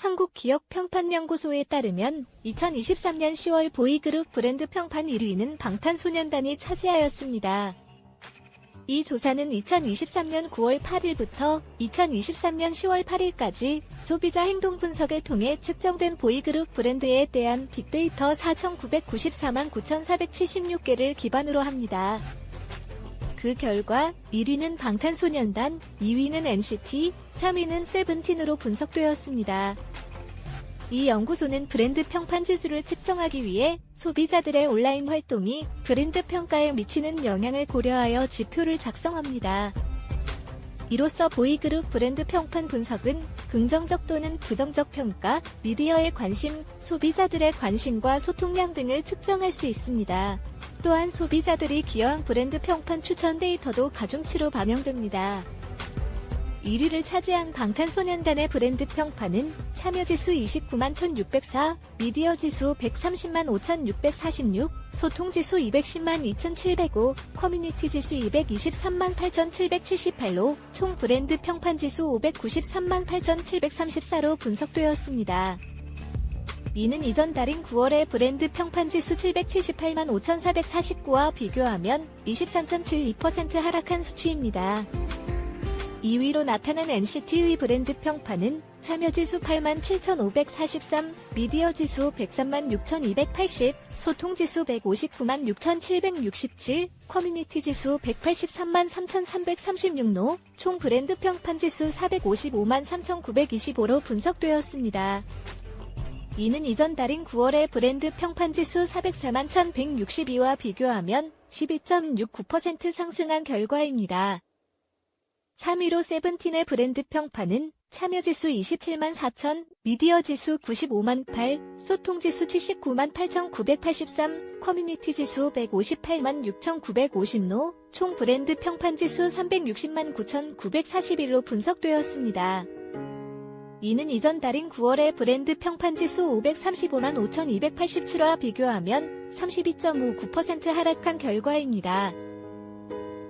한국기업평판연구소에 따르면 2023년 10월 보이그룹 브랜드 평판 1위는 방탄소년단이 차지하였습니다. 이 조사는 2023년 9월 8일부터 2023년 10월 8일까지 소비자 행동 분석을 통해 측정된 보이그룹 브랜드에 대한 빅데이터 4,994만 9,476개를 기반으로 합니다. 그 결과 1위는 방탄소년단, 2위는 NCT, 3위는 세븐틴으로 분석되었습니다. 이 연구소는 브랜드 평판 지수를 측정하기 위해 소비자들의 온라인 활동이 브랜드 평가에 미치는 영향을 고려하여 지표를 작성합니다. 이로써 보이그룹 브랜드 평판 분석은 긍정적 또는 부정적 평가, 미디어의 관심, 소비자들의 관심과 소통량 등을 측정할 수 있습니다. 또한 소비자들이 기여한 브랜드 평판 추천 데이터도 가중치로 반영됩니다. 1위를 차지한 방탄소년단의 브랜드 평판은 참여지수 29만 1604, 미디어 지수 130만 5646, 소통 지수 210만 2705, 커뮤니티 지수 223만 8778로 총 브랜드 평판 지수 593만 8734로 분석되었습니다. 이는 이전 달인 9월의 브랜드 평판 지수 778만 5449와 비교하면 23.72% 하락한 수치입니다. 2위로 나타난 NCT의 브랜드 평판은 참여지수 87,543, 미디어지수 103만 6,280, 소통지수 159만 6,767, 커뮤니티지수 183만 3,336노, 총 브랜드 평판지수 455만 3,925로 분석되었습니다. 이는 이전 달인 9월의 브랜드 평판지수 404만 1162와 비교하면 12.69% 상승한 결과입니다. 3위로 세븐틴의 브랜드 평판은 참여지수 27만 4천, 미디어지수 95만 8, 소통지수 79만 8,983, 커뮤니티지수 158만 6,950노, 총 브랜드 평판지수 360만 9,941로 분석되었습니다. 이는 이전 달인 9월의 브랜드 평판지수 535만 5,287와 비교하면 32.59% 하락한 결과입니다.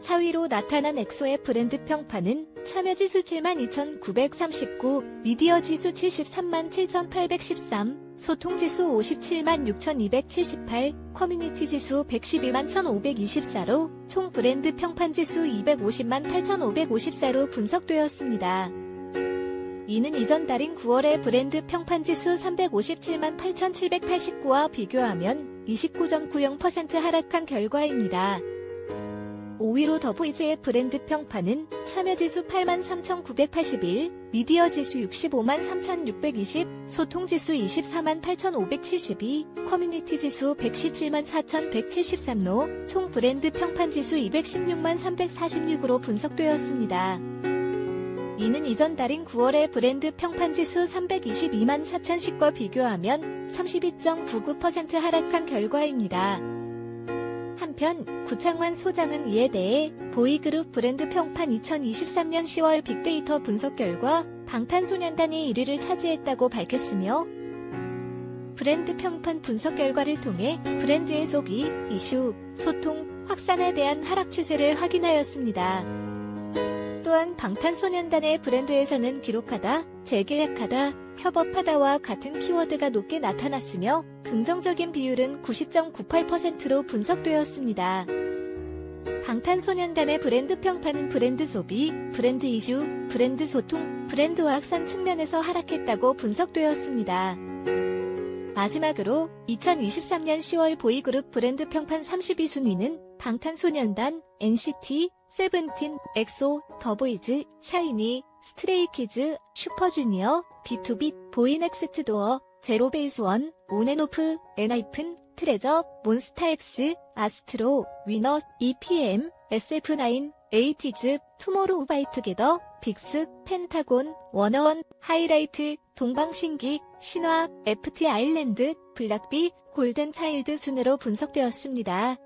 4위로 나타난 엑소의 브랜드 평판은 참여 지수 72,939, 미디어 지수 73만 7,813, 소통 지수 57만 6,278, 커뮤니티 지수 112만 1,524로 총 브랜드 평판 지수 250만 8,554로 분석되었습니다. 이는 이전 달인 9월의 브랜드 평판 지수 357만 8,789와 비교하면 29.90% 하락한 결과입니다. 5위로 더보이즈의 브랜드 평판은 참여지수 83,981, 미디어지수 65만 3,620, 소통지수 24만 8,572, 커뮤니티지수 117만 4,173로 총 브랜드 평판지수 216만 346으로 분석되었습니다. 이는 이전 달인 9월의 브랜드 평판지수 322만 4,010과 비교하면 32.99% 하락한 결과입니다. 한편 구창환 소장은 이에 대해 보이그룹 브랜드 평판 2023년 10월 빅데이터 분석 결과 방탄소년단이 1위를 차지했다고 밝혔으며 브랜드 평판 분석 결과를 통해 브랜드의 소비, 이슈, 소통, 확산에 대한 하락 추세를 확인하였습니다. 또한 방탄소년단의 브랜드에서는 기록하다, 재계약하다, 협업하다와 같은 키워드가 높게 나타났으며 긍정적인 비율은 90.98%로 분석되었습니다. 방탄소년단의 브랜드 평판은 브랜드 소비, 브랜드 이슈, 브랜드 소통, 브랜드 확산 측면에서 하락했다고 분석되었습니다. 마지막으로 2023년 10월 보이그룹 브랜드 평판 32순위는 방탄소년단, NCT, 세븐틴, 엑소, 더보이즈, 샤이니, 스트레이키즈, 슈퍼주니어, B2B, 보이넥스트도어, 제로베이스원, 온앤오프, 엔하이픈, 트레저, 몬스타엑스, 아스트로, 위너, EPM, SF9, 에이티즈, 투모로우 바이투게더, 빅스, 펜타곤, 워너원, 하이라이트, 동방신기, 신화, FT 아일랜드, 블락비, 골든차일드 순으로 분석되었습니다.